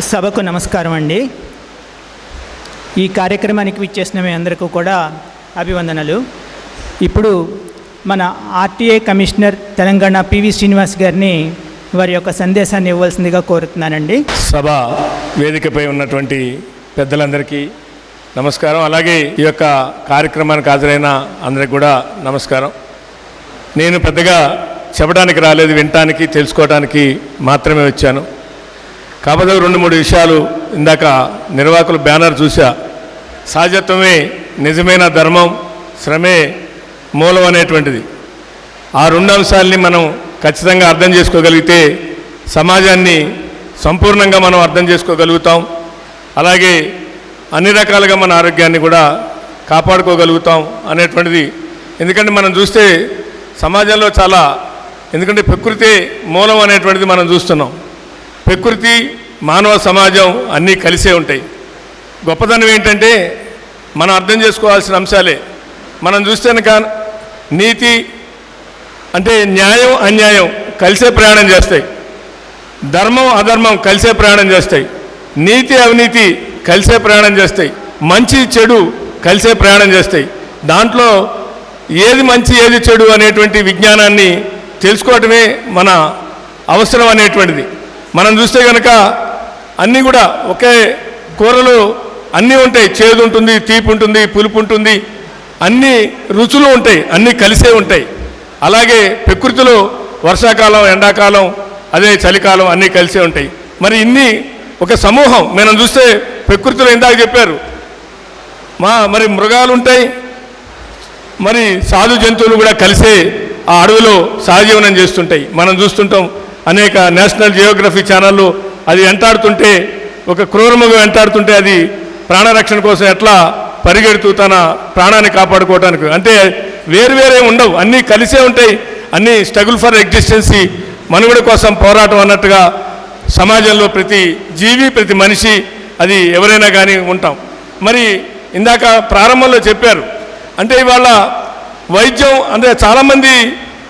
సభకు నమస్కారం అండి. ఈ కార్యక్రమానికి విచ్చేసిన మీ అందరికీ కూడా అభివందనలు. ఇప్పుడు మన RTA commissioner Telangana PV Srinivas గారిని వారి యొక్క సందేశాన్ని ఇవ్వాల్సిందిగా కోరుతున్నానండి. సభ వేదికపై ఉన్నటువంటి పెద్దలందరికీ నమస్కారం. అలాగే ఈ యొక్క కార్యక్రమానికి హాజరైన అందరికి కూడా నమస్కారం. నేను పెద్దగా చెప్పడానికి రాలేదు వినటానికి తెలుసుకోవడానికి మాత్రమే వచ్చాను. కాకపోతే రెండు మూడు విషయాలు ఇందాక నిర్వాహకులు బ్యానర్ చూసా సహజత్వమే నిజమైన ధర్మం శ్రమే మూలం అనేటువంటిది. ఆ రెండు అంశాలని మనం ఖచ్చితంగా అర్థం చేసుకోగలిగితే సమాజాన్ని సంపూర్ణంగా మనం అర్థం చేసుకోగలుగుతాం. అలాగే అన్ని రకాలుగా మన ఆరోగ్యాన్ని కూడా కాపాడుకోగలుగుతాం అనేటువంటిది. ఎందుకంటే మనం చూస్తే సమాజంలో చాలా ఎందుకంటే ప్రకృతి మూలం అనేటువంటిది మనం చూస్తున్నాం. ప్రకృతి మానవ సమాజం అన్నీ కలిసే ఉంటాయి. గొప్పతనం ఏంటంటే మనం అర్థం చేసుకోవాల్సిన అంశాలే. మనం చూస్తే కనుక నీతి అంటే న్యాయం అన్యాయం కలిసే ప్రయాణం చేస్తాయి. ధర్మం అధర్మం కలిసే ప్రయాణం చేస్తాయి. నీతి అవినీతి కలిసే ప్రయాణం చేస్తాయి. మంచి చెడు కలిసే ప్రయాణం చేస్తాయి. దాంట్లో ఏది మంచి ఏది చెడు అనేటువంటి విజ్ఞానాన్ని తెలుసుకోవటమే మన అవసరం అనేటువంటిది. మనం చూస్తే కనుక అన్నీ కూడా ఒకే కూరలు అన్నీ ఉంటాయి. చేదు ఉంటుంది తీపి ఉంటుంది పులుపు ఉంటుంది. అన్ని రుచులు ఉంటాయి. అన్నీ కలిసే ఉంటాయి. అలాగే ప్రకృతిలో వర్షాకాలం ఎండాకాలం అదే చలికాలం అన్నీ కలిసే ఉంటాయి. మరి ఇన్ని ఒక సమూహం. మనం చూస్తే ప్రకృతిలో ఇందాక చెప్పారు. మా మరి మృగాలు ఉంటాయి. మరి సాధు జంతువులు కూడా కలిసే ఆ అడవిలో సహజీవనం చేస్తుంటాయి. మనం చూస్తుంటాం అనేక నేషనల్ జియోగ్రఫీ ఛానళ్ళు అది వెంటాడుతుంటే ఒక క్రూరముగా వెంటాడుతుంటే అది ప్రాణరక్షణ కోసం ఎట్లా పరిగెడుతూ తన ప్రాణాన్ని కాపాడుకోవడానికి అంటే వేరువేరే ఉండవు. అన్నీ కలిసే ఉంటాయి. అన్నీ స్ట్రగుల్ ఫర్ ఎగ్జిస్టెన్సీ మనుగడ కోసం పోరాటం అన్నట్టుగా సమాజంలో ప్రతి జీవి ప్రతి మనిషి అది ఎవరైనా కానీ ఉంటాం. మరి ఇందాక ప్రారంభంలో చెప్పారు. అంటే ఇవాళ వైద్యం అంటే చాలామంది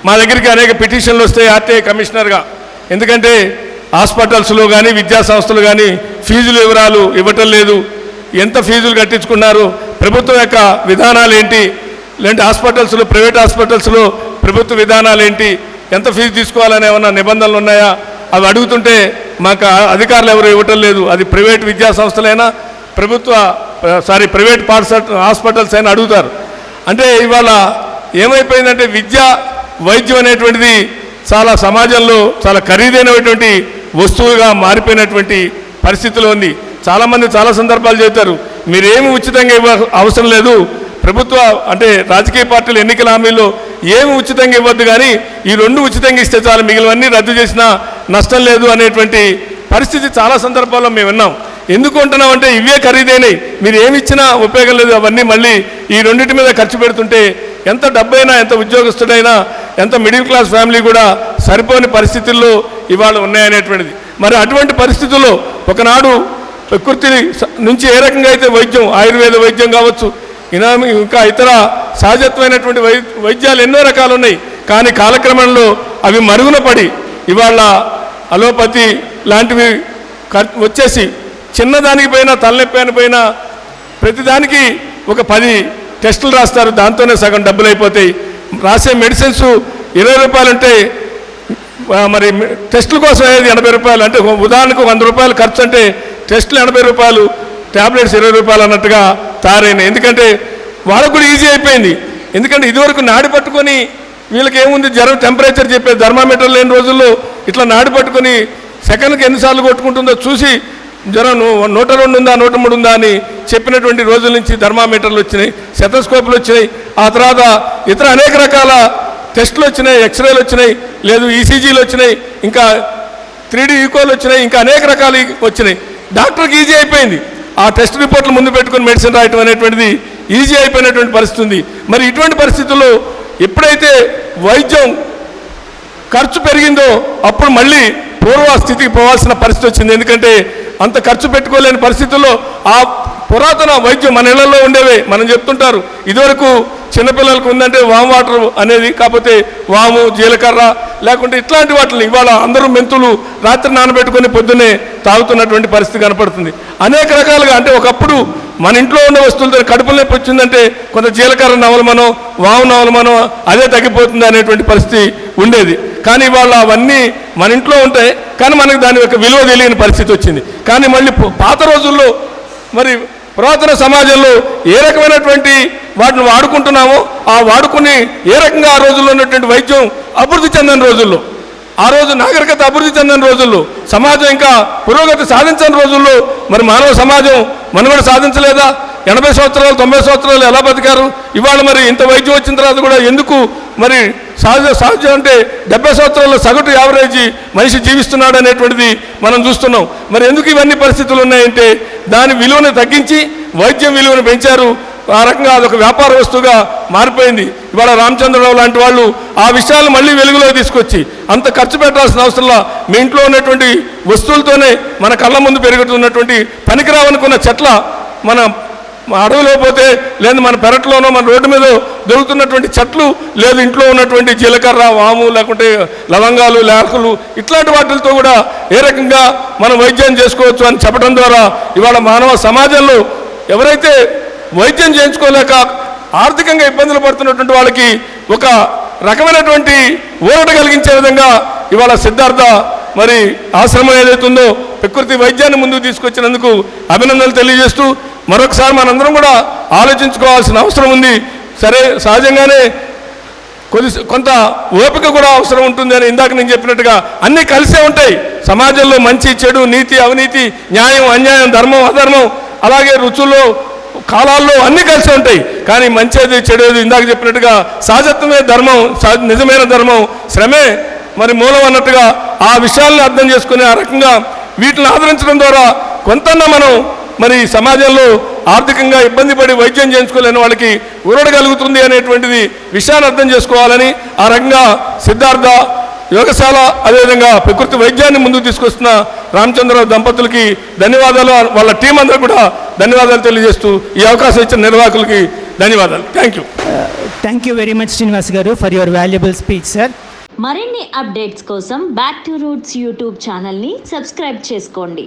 మా దగ్గరికి అనేక పిటిషన్లు వస్తాయి ఆర్టీఐ కమిషనర్గా. ఎందుకంటే హాస్పిటల్స్లో కానీ విద్యాసంస్థలు కానీ ఫీజుల వివరాలు ఇవ్వటం లేదు. ఎంత ఫీజులు కట్టించుకున్నారు? ప్రభుత్వం యొక్క విధానాలు ఏంటి లేదంటే హాస్పిటల్స్లో ప్రైవేట్ హాస్పిటల్స్లో ప్రభుత్వ విధానాలు ఏంటి ఎంత ఫీజు తీసుకోవాలని ఏమన్నా నిబంధనలు ఉన్నాయా? అవి అడుగుతుంటే మాకు అధికారులు ఎవరు ఇవ్వటం లేదు. అది ప్రైవేట్ విద్యా సంస్థలైనా ప్రభుత్వ సారీ ప్రైవేట్ పాఠశాల హాస్పిటల్స్ అయినా అడుగుతారు. అంటే ఇవాళ ఏమైపోయిందంటే విద్య వైద్యం అనేటువంటిది చాలా సమాజంలో చాలా ఖరీదైనటువంటి వస్తువుగా మారిపోయినటువంటి పరిస్థితిలో ఉంది. చాలామంది చాలా సందర్భాలు చెబుతారు మీరేమి ఉచితంగా ఇవ్వ అవసరం లేదు. ప్రభుత్వ అంటే రాజకీయ పార్టీలు ఎన్నికల హామీలో ఏమి ఉచితంగా ఇవ్వద్దు కానీ ఈ రెండు ఉచితంగా ఇస్తే చాలు మిగిలివన్నీ రద్దు చేసినా నష్టం లేదు అనేటువంటి పరిస్థితి చాలా సందర్భాల్లో మేము విన్నాం. ఎందుకు ఉంటున్నాం అంటే ఇవే ఖరీదైనవి మీరు ఏమి ఇచ్చినా ఉపయోగం లేదు అవన్నీ మళ్ళీ ఈ రెండింటి మీద ఖర్చు పెడుతుంటే ఎంత డబ్బైనా ఎంత ఉద్యోగస్తుడైనా ఎంత మిడిల్ క్లాస్ ఫ్యామిలీ కూడా సరిపోని పరిస్థితుల్లో ఇవాళ ఉన్నాయనేటువంటిది. మరి అటువంటి పరిస్థితుల్లో ఒకనాడు ప్రకృతి నుంచి ఏ రకంగా అయితే వైద్యం ఆయుర్వేద వైద్యం కావచ్చు ఇనా ఇంకా ఇతర సహజత్వమైనటువంటి వై వైద్యాలు ఎన్నో రకాలు ఉన్నాయి కానీ కాలక్రమంలో అవి మరుగున పడి ఇవాళ అలోపతి లాంటివి వచ్చేసి చిన్నదానికి పోయినా తలనొప్పి అని పోయినా ప్రతిదానికి ఒక పది టెస్టులు రాస్తారు దాంతోనే సగం డబ్బులు అయిపోతాయి. రాసే మెడిసిన్స్ ఇరవై రూపాయలు అంటే మరి టెస్టుల కోసం అయ్యేది ఎనభై రూపాయలు. అంటే ఉదాహరణకు వంద రూపాయలు ఖర్చు అంటే టెస్టులు ఎనభై రూపాయలు ట్యాబ్లెట్స్ ఇరవై రూపాయలు అన్నట్టుగా తయారైనాయి. ఎందుకంటే వాళ్ళకు కూడా ఈజీ అయిపోయింది. ఎందుకంటే ఇదివరకు నాడి పట్టుకొని వీళ్ళకి ఏముంది? జ్వరం టెంపరేచర్ చెప్పే థర్మామీటర్ లేని రోజుల్లో ఇట్లా నాడి పట్టుకొని సెకండ్కి ఎన్నిసార్లు కొట్టుకుంటుందో చూసి జ్వరం నూట రెండు ఉందా నూట మూడు ఉందా అని చెప్పినటువంటి రోజుల నుంచి థర్మామీటర్లు వచ్చినాయి సెటోస్కోప్లు వచ్చినాయి. ఆ తర్వాత ఇతర అనేక రకాల టెస్టులు వచ్చినాయి ఎక్స్రేలు వచ్చినాయి లేదు ఈసీజీలు వచ్చినాయి ఇంకా త్రీడీ ఈకోలు వచ్చినాయి ఇంకా అనేక రకాలు వచ్చినాయి. డాక్టర్కి ఈజీ అయిపోయింది. ఆ టెస్ట్ రిపోర్ట్లు ముందు పెట్టుకుని మెడిసిన్ రాయటం అనేటువంటిది ఈజీ అయిపోయినటువంటి పరిస్థితి ఉంది. మరి ఇటువంటి పరిస్థితుల్లో ఎప్పుడైతే వైద్యం ఖర్చు పెరిగిందో అప్పుడు మళ్ళీ పూర్వ స్థితికి పోవాల్సిన పరిస్థితి వచ్చింది. ఎందుకంటే అంత ఖర్చు పెట్టుకోలేని పరిస్థితుల్లో ఆ పురాతన వైద్యం మన ఇళ్ళలో ఉండేవే. మనం చెప్తుంటారు ఇదివరకు చిన్నపిల్లలకు ఉందంటే వామ్ వాటర్ అనేది కాకపోతే వాము జీలకర్ర లేకుంటే ఇట్లాంటి వాటిని ఇవాళ అందరూ మెంతులు రాత్రి నానబెట్టుకొని పొద్దున్నే తాగుతున్నటువంటి పరిస్థితి కనపడుతుంది. అనేక రకాలుగా అంటే ఒకప్పుడు మన ఇంట్లో ఉన్న వస్తువులతో కడుపులో నొప్పి వచ్చిందంటే కొంత జీలకర్ర నవలమనో వాము నవలమనో అదే తగ్గిపోతుంది అనేటువంటి పరిస్థితి ఉండేది. కానీ ఇవాళ అవన్నీ మన ఇంట్లో ఉంటాయి కానీ మనకు దాని యొక్క విలువ తెలియని పరిస్థితి వచ్చింది. కానీ మళ్ళీ పాత రోజుల్లో మరి పురాతన సమాజంలో ఏ రకమైనటువంటి వాటిని వాడుకుంటున్నామో ఆ వాడుకుని ఏ రకంగా ఆ రోజుల్లో ఉన్నటువంటి వైద్యం అభివృద్ధి చెందిన రోజుల్లో ఆ రోజు నాగరికత అభివృద్ధి చెందిన రోజుల్లో సమాజం ఇంకా పురోగతి సాధించని రోజుల్లో మరి మానవ సమాజం మనుగడ సాధించలేదా? ఎనభై సంవత్సరాలు తొంభై సంవత్సరాలు ఎలా బతికారు? ఇవాళ మరి ఇంత వైద్యం వచ్చిన తర్వాత కూడా ఎందుకు మరి సహజ సహజం అంటే డెబ్బై సంవత్సరాల సగటు యావరేజ్ మనిషి జీవిస్తున్నాడు అనేటువంటిది మనం చూస్తున్నాం. మరి ఎందుకు ఇవన్నీ పరిస్థితులు ఉన్నాయంటే దాని విలువను తగ్గించి వైద్యం విలువను పెంచారు. ఆ రకంగా అదొక వ్యాపార వస్తువుగా మారిపోయింది. ఇవాళ రామచంద్రరావు లాంటి వాళ్ళు ఆ విషయాలు మళ్ళీ వెలుగులో తీసుకొచ్చి అంత ఖర్చు పెట్టాల్సిన అవసరంలా మీ ఇంట్లో ఉన్నటువంటి వస్తువులతోనే మన కళ్ళ ముందు పెరుగుతున్నటువంటి పనికిరావనుకున్న చెట్ల మన మా అడవిలో పోతే లేదు మన పెరట్లోనో మన రోడ్డు మీద దొరుకుతున్నటువంటి చెట్లు లేదు ఇంట్లో ఉన్నటువంటి జీలకర్ర వాము లేకుంటే లవంగాలు లేకులు ఇట్లాంటి వాటితో కూడా ఏ రకంగా మనం వైద్యం చేసుకోవచ్చు అని చెప్పడం ద్వారా ఇవాళ మానవ సమాజంలో ఎవరైతే వైద్యం చేయించుకోలేక ఆర్థికంగా ఇబ్బందులు పడుతున్నటువంటి వాళ్ళకి ఒక రకమైనటువంటి ఊరట కలిగించే విధంగా ఇవాళ సిద్ధార్థ మరి ఆశ్రమం ఏదైతుందో ప్రకృతి వైద్యాన్ని ముందుకు తీసుకొచ్చినందుకు అభినందనలు తెలియజేస్తూ మరొకసారి మనందరం కూడా ఆలోచించుకోవాల్సిన అవసరం ఉంది. సరే సహజంగానే కొద్ది కొంత ఓపిక కూడా అవసరం ఉంటుంది అని ఇందాక నేను చెప్పినట్టుగా అన్నీ కలిసే ఉంటాయి. సమాజంలో మంచి చెడు నీతి అవినీతి న్యాయం అన్యాయం ధర్మం అధర్మం అలాగే రుచుల్లో కాలాల్లో అన్నీ కలిసి ఉంటాయి. కానీ మంచిది చెడేది ఇందాక చెప్పినట్టుగా సహజత్వమే ధర్మం సహజ నిజమైన ధర్మం శ్రమే మరి మూలం అన్నట్టుగా ఆ విషయాలను అర్థం చేసుకుని ఆ రకంగా వీటిని ఆదరించడం ద్వారా కొంతన్నా మనం మరి సమాజంలో ఆర్థికంగా ఇబ్బంది పడి వైద్యం చేయించుకోలేని వాళ్ళకి ఊరడగలుగుతుంది అనేటువంటిది విషయాన్ని అర్థం చేసుకోవాలని ఆ రకంగా సిద్ధార్థ యోగశాల అదేవిధంగా ప్రకృతి వైద్యాన్ని ముందుకు తీసుకొస్తున్న రామచంద్రరావు దంపతులకి ధన్యవాదాలు. వాళ్ళ టీం అందరూ కూడా ధన్యవాదాలు తెలియజేస్తూ ఈ అవకాశం ఇచ్చిన నిర్వాహకులకి ధన్యవాదాలు. Thank you thank you very much Srinivas garu for your valuable speech sir మరిన్ని అప్డేట్స్ కోసం బ్యాక్ టు రూట్స్ యూట్యూబ్ ఛానల్ని సబ్స్క్రైబ్ చేసుకోండి.